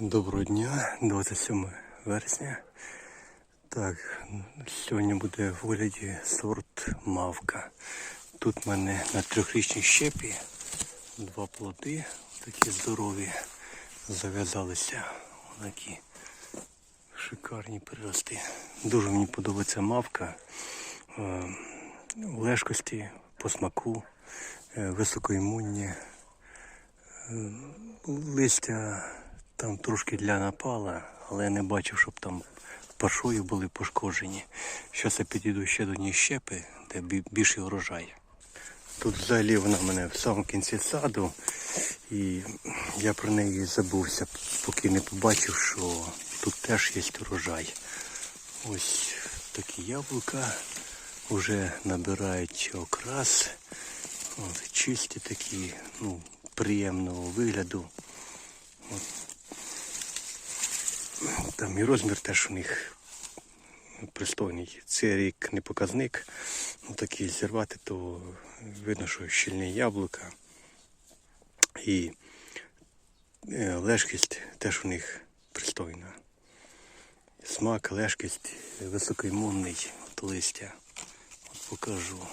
Доброго дня, 27 вересня. Так, сьогодні буде в огляді сорт мавка. Тут в мене на трьохрічній щепі два плоди, такі здорові, зав'язалися такі шикарні прирости. Дуже мені подобається мавка е, лежкості, по смаку, е, високоімунні. Листя там трошки для напала, але я не бачив, щоб там паршою були пошкоджені. Зараз я підійду ще до однієї щепи, де бі- більший урожай. Тут взагалі вона в мене в самому кінці саду, і я про неї забувся, поки не побачив, що тут теж є урожай. Ось такі яблука вже набирають окрас. От, чисті такі, ну, приємного вигляду. От. Там і розмір теж у них пристойний. Це рік не показник. Ну, такі зірвати, то видно, що щільні яблука. І е, лежкість теж у них пристойна. Смак, лежкість, високоімунний от листя. От покажу.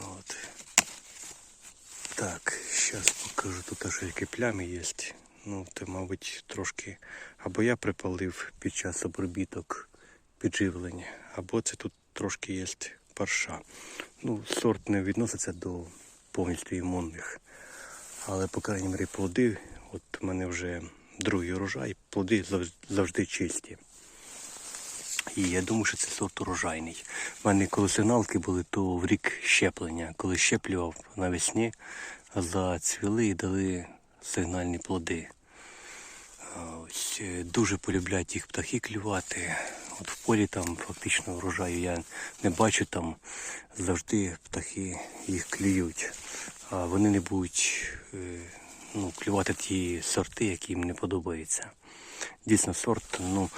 От. Так, зараз покажу. Тут аж які плями є. Ну, це, мабуть, трошки. Або я припалив під час обробіток підживлення, або це тут трошки є парша. Ну, сорт не відноситься до повністю імунних. Але, по крайній мірі, плоди, от у мене вже другий урожай, плоди завжди чисті. І я думаю, що це сорт урожайний. У мене коли сигналки були, то в рік щеплення. Коли щеплював навесні, зацвіли і дали сигнальні плоди. Ось, е, дуже полюбляють їх птахи клювати. От в полі там фактично врожаю я не бачу, там завжди птахи їх клюють. А вони не будуть е, ну, клювати ті сорти, які їм не подобаються. Дійсно, сорт, ну,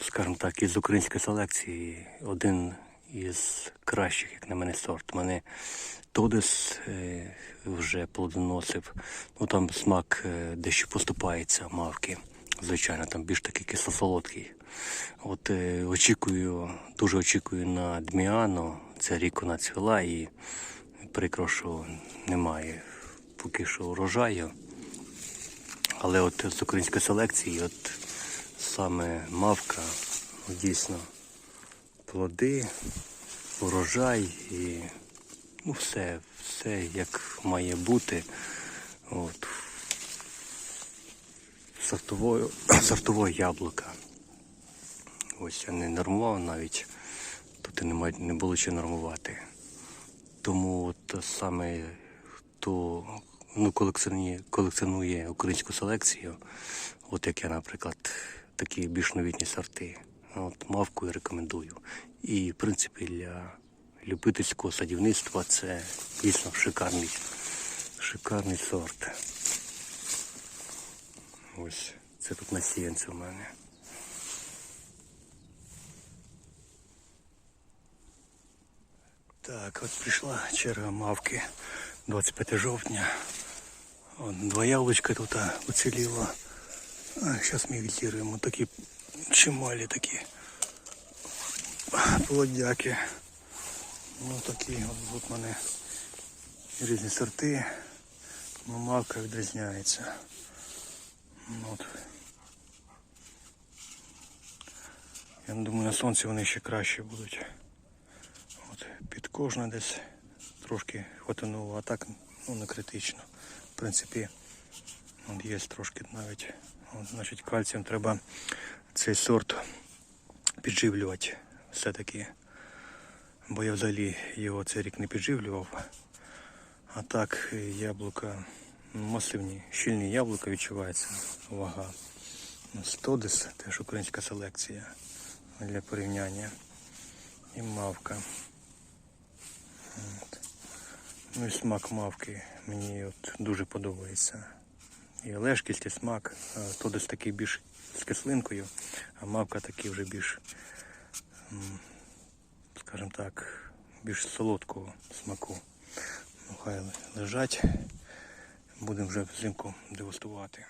скажімо так, із української селекції один із кращих, як на мене, сорт. У мене Тодес е, вже плодоносив. Ну там смак е, дещо поступається мавки. Звичайно, там більш такий кисло-солодкий. От е, очікую, дуже очікую на Дміано. Це рік вона цвіла і прикро, що немає поки що урожаю. Але от з української селекції, от саме мавка, дійсно, плоди, урожай і ну, все, все як має бути. От. Сортовою, сортової яблука. Ось я не нормував навіть, тут і нема, не було чого нормувати. Тому от саме хто ну, колекціонує, колекціонує українську селекцію, от як я, наприклад, такі більш новітні сорти. От мавку я рекомендую. І в принципі для любительського садівництва це дійсно шикарний, шикарний сорт. Ось це тут насіянці у мене. Так, от прийшла черга мавки 25 жовтня. От, два яблучка тут уціліло. Зараз ми відтіруємо такі чималі такі плодяки. Ну такі от тут мене різні сорти. Ну, мавка відрізняється. Ну, От. Я думаю, на сонці вони ще краще будуть. От, під кожне десь трошки хватануло, а так ну, не критично. В принципі, от є трошки навіть. От, значить, кальцієм треба цей сорт підживлювати все-таки. Бо я взагалі його цей рік не підживлював. А так яблука масивні, щільні яблука відчувається вага. Ну, Стодис, теж українська селекція для порівняння. І мавка. От. Ну і смак мавки мені от дуже подобається. І лежкість, і смак. то Тодес такий більш з кислинкою, а мавка такий вже більш, скажімо так, більш солодкого смаку. Ну, хай лежать. Будемо вже взимку дегустувати.